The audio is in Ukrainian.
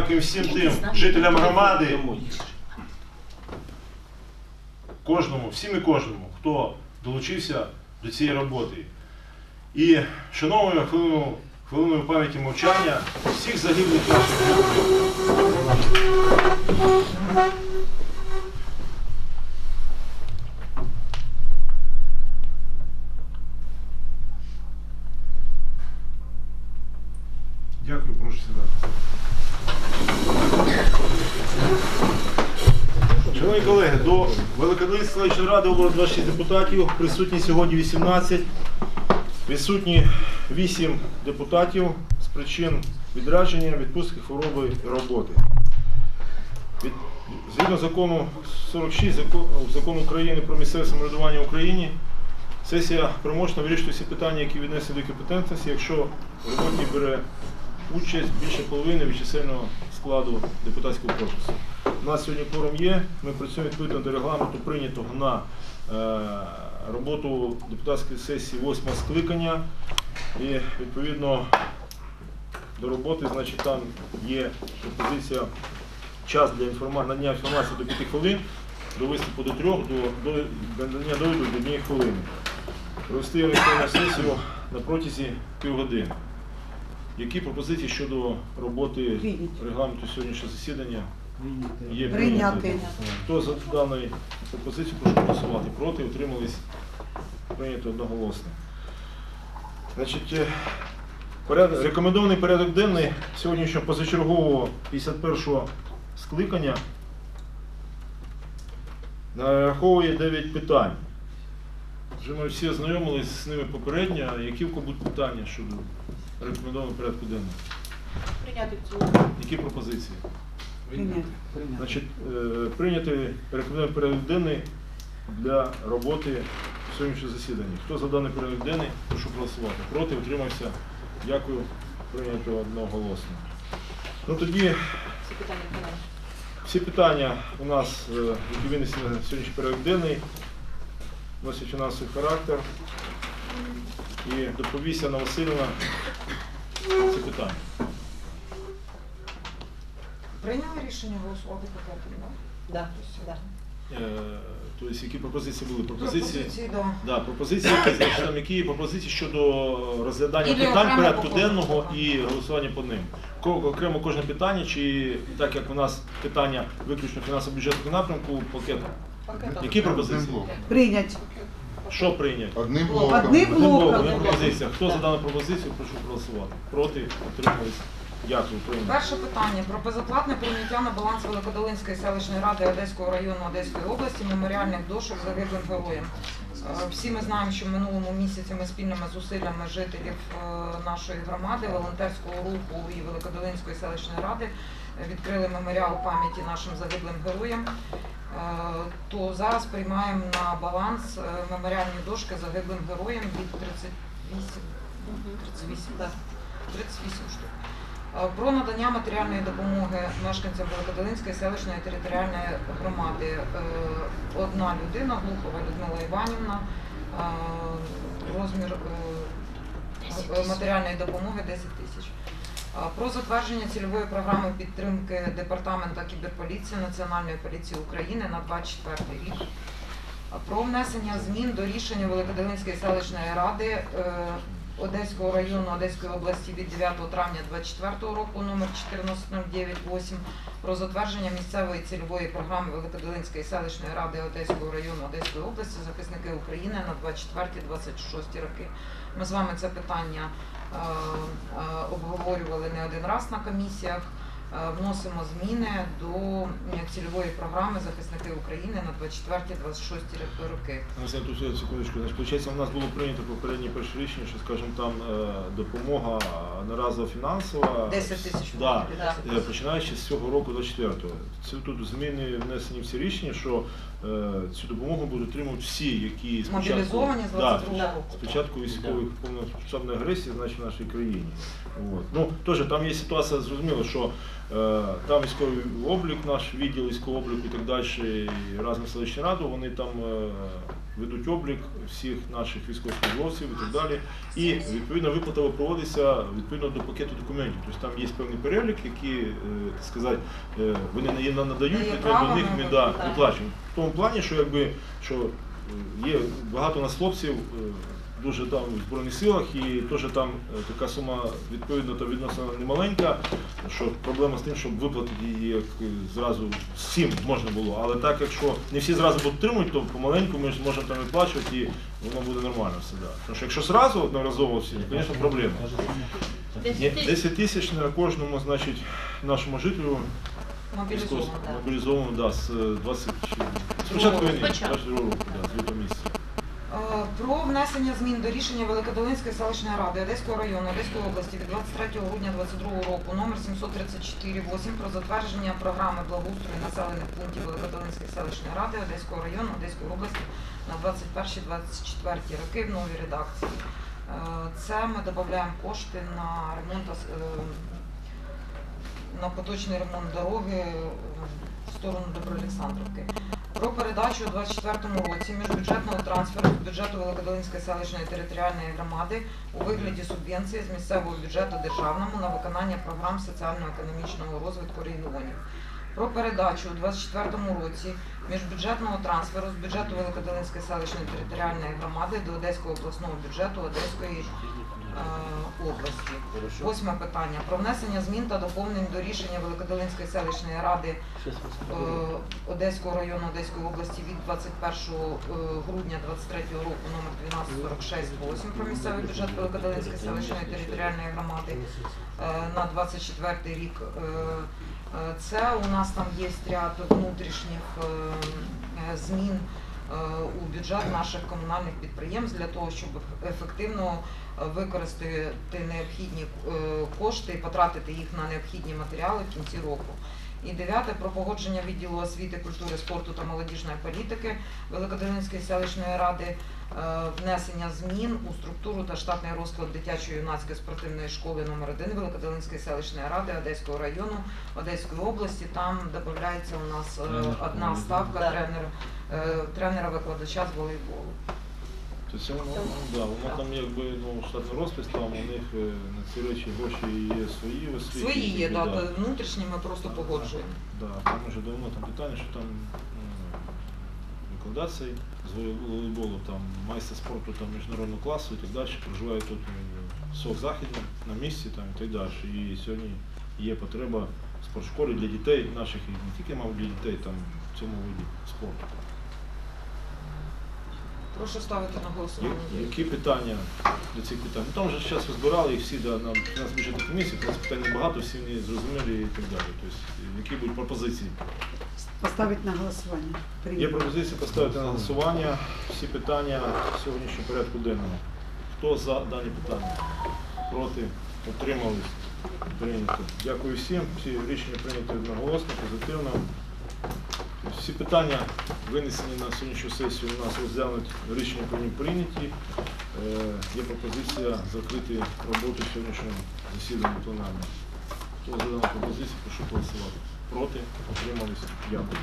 Дякую всім тим жителям громади, кожному, всім і кожному, хто долучився до цієї роботи. І шановую хвилину, хвилиною пам'яті мовчання всіх загиблих наших героїв. Дякую, прошу сідати. Шановні колеги, до Великодолинської селищної ради було 26 депутатів, присутні сьогодні 18. Відсутні 8 депутатів з причин відрядження, відпустки, хвороби і роботи. Від- Згідно закону 46 закон- закону України про місцеве самоврядування в Україні, сесія примушена вирішити всі питання, які віднесені до компетентності, якщо в роботі бере участь більше половини від чисельного складу депутатського корпусу. У нас сьогодні форум є, ми працюємо відповідно до регламенту, прийнятого на е, роботу депутатської сесії 8 скликання. І відповідно до роботи, значить, там є пропозиція час для інформації, надання інформації до 5 хвилин, до виступу до 3, до, до, до надання довіду до 1 хвилини. Провести електронну сесію на протязі півгодини. Які пропозиції щодо роботи регламенту сьогоднішнього засідання є Прийняти. Хто за дану пропозицію прошу голосувати? Проти, утримались, прийнято одноголосно. Значить, е, поряд- рекомендований порядок денний сьогоднішнього позачергового 51-го скликання нараховує 9 питань. Вже ми всі ознайомились з ними попередньо. Які в кого будуть питання щодо рекомендованого порядку денного? Прийняти в цілому. Які пропозиції? Прийняти. Значить, е, прийняти рекомендований порядок денний для роботи сьогоднішнього засідання. Хто за даний порядок денний, прошу голосувати. Проти, утримався. Дякую. Прийнято одноголосно. Ну тоді всі питання у нас, е, які винесені на сьогоднішній порядок денний, носять фінансовий характер. І доповість Анна Васильівна ці питання. Прийняли рішення голосувати по п'ятому, Да, да. Е, Тобто, які пропозиції були? Пропозиції. Пропозиції, да. Да, пропозиції, там, які є пропозиції щодо розглядання Ілі питань порядку денного і голосування по ним. Окремо кожне питання, чи так як у нас питання виключно фінансово-бюджетного напрямку, пакетом. Пакетом. Які пропозиції? Прийняти. Що прийняти? Одним Блоком. блоком. Одним Одним блоком, блоком. є пропозиція. Хто за дану пропозицію, прошу проголосувати. Проти, утримались. Дякую. Перше питання про безоплатне прийняття на баланс Великодолинської селищної ради Одеського району Одеської області меморіальних дошок загиблим героям. Е, Всі ми знаємо, що в минулому місяці ми спільними зусиллями жителів е, нашої громади, волонтерського руху і Великодолинської селищної ради е, відкрили меморіал пам'яті нашим загиблим героям. То зараз приймаємо на баланс меморіальні дошки загиблим героям від 38 38, Да. 38 штук. Е, Про надання матеріальної допомоги мешканцям Великодолинської селищної територіальної громади. Е, Одна людина, Глухова Людмила Іванівна, е, розмір матеріальної допомоги 10 тисяч. Про затвердження цільової програми підтримки Департамента кіберполіції Національної поліції України на 24 рік. Про внесення змін до рішення Великодолинської селищної ради Одеського району Одеської області від 9 травня 2024 року номер 140908 про затвердження місцевої цільової програми Великодолинської селищної ради Одеського району Одеської області захисники України на 24-26 роки. Ми з вами це питання е, е, обговорювали не один раз на комісіях. Е, Вносимо зміни до е, цільової програми захисники України на 24-26 роки. Ось я тут ще секундочку. Значить, получається, у нас було прийнято попереднє перше рішення, що, скажімо, там е, допомога наразова фінансова. 10 тисяч Да. Да. Е, починаючи з цього року 24-го. Це тут зміни внесені в ці рішення, що е, цю допомогу будуть отримувати всі, які спочатку, Мобілізовані з Да, року. спочатку військових повномасштабної агресії, значить в нашій країні. От. Ну, теж там є ситуація, зрозуміло, що Е, Там військовий облік, наш відділ військового обліку і так далі, і разом з селищною радою, вони там е, ведуть облік всіх наших військовослужбовців і так далі. І відповідно виплата проводиться відповідно до пакету документів. Тобто там є певний перелік, які, е, так сказати, е, вони не надають, Дає ми до них ми да, виплачуємо. В тому плані, що якби що е, є багато у нас хлопців. Е, Дуже там в Збройних силах і теж там е, така сума відповідно та відносно немаленька, що проблема з тим, щоб виплатити її як е, зразу всім можна було. Але так якщо не всі зразу будуть отримують, то помаленьку ми можемо там виплачувати і воно буде нормально все. Да. Тому що якщо зразу одноразово всі, то, звісно, проблема. Ні, 10 тисяч на кожному, значить, нашому жителю Мобілізовано. да. мобілізовано да, з 20 спочатку війни, 22 року, да, з лютого місяця. Про внесення змін до рішення Великодолинської селищної ради Одеського району Одеської області від 23 грудня 2022 року номер 734-8 про затвердження програми благоустрою населених пунктів Великодолинської селищної ради Одеського району Одеської області на 21-24 роки в новій редакції. Е, Це ми додаємо кошти на ремонт е, на поточний ремонт дороги е, в сторону Доброолександрівки. Про передачу у 2024 році міжбюджетного трансферу з бюджету Великодолинської селищної територіальної громади у вигляді субвенції з місцевого бюджету державному на виконання програм соціально-економічного розвитку регіонів. Про передачу у 2024 році міжбюджетного трансферу з бюджету Великодолинської селищної територіальної громади до Одеського обласного бюджету Одеської е. Восьме питання про внесення змін та доповнень до рішення Великодолинської селищної ради е, Одеського району Одеської області від 21 е, грудня 23 року номер 1246 про місцевий бюджет Великодолинської селищної територіальної громади е, на 24 рік. Це у нас там є ряд внутрішніх змін у бюджет наших комунальних підприємств для того, щоб ефективно е, використати необхідні е, кошти і потратити їх на необхідні матеріали в кінці року. І дев'яте про погодження відділу освіти, культури, спорту та молодіжної політики Великодолинської селищної ради, е, внесення змін у структуру та штатний розклад дитячої юнацької спортивної школи номер 1 Великодолинської селищної ради Одеського району Одеської області. Там додається у нас е, одна ставка е, тренера-викладача з волейболу. Тобто воно, ну, да, воно там якби ну, штатний розпис, там у них е, на ці речі гроші є свої в освіті. Свої є, якби, да, то внутрішні ми просто погоджуємо. Да, там вже давно там питання, що там м, викладацій з волейболу, там майстер спорту там, міжнародного класу і так далі, проживають тут в СОК Західне на місці там, і так далі. І сьогодні є потреба в спортшколі для дітей наших, і не тільки, мабуть, для дітей там, в цьому виді спорту. Прошу ставити на голосування. Я- Які питання до цих питань? Ну, там же зараз розбирали їх всі да, на нас бюджетній комісії, у нас питань небагато, всі вони зрозумілі і так далі. Тобто, які будуть пропозиції? Поставить на голосування. Є Прийняти. пропозиція поставити на голосування всі питання сьогоднішнього порядку денного. Хто за дані питання? Проти? Утримались? Прийнято. Дякую всім. Всі рішення прийняті одноголосно, позитивно. Всі питання винесені на сьогоднішню сесію у нас розглянуть рішення про нього прийняті. Е, Є пропозиція закрити роботу сьогоднішнього засідання пленарного. Хто за пропозицію, прошу голосувати. Проти? отрималися. Дякую.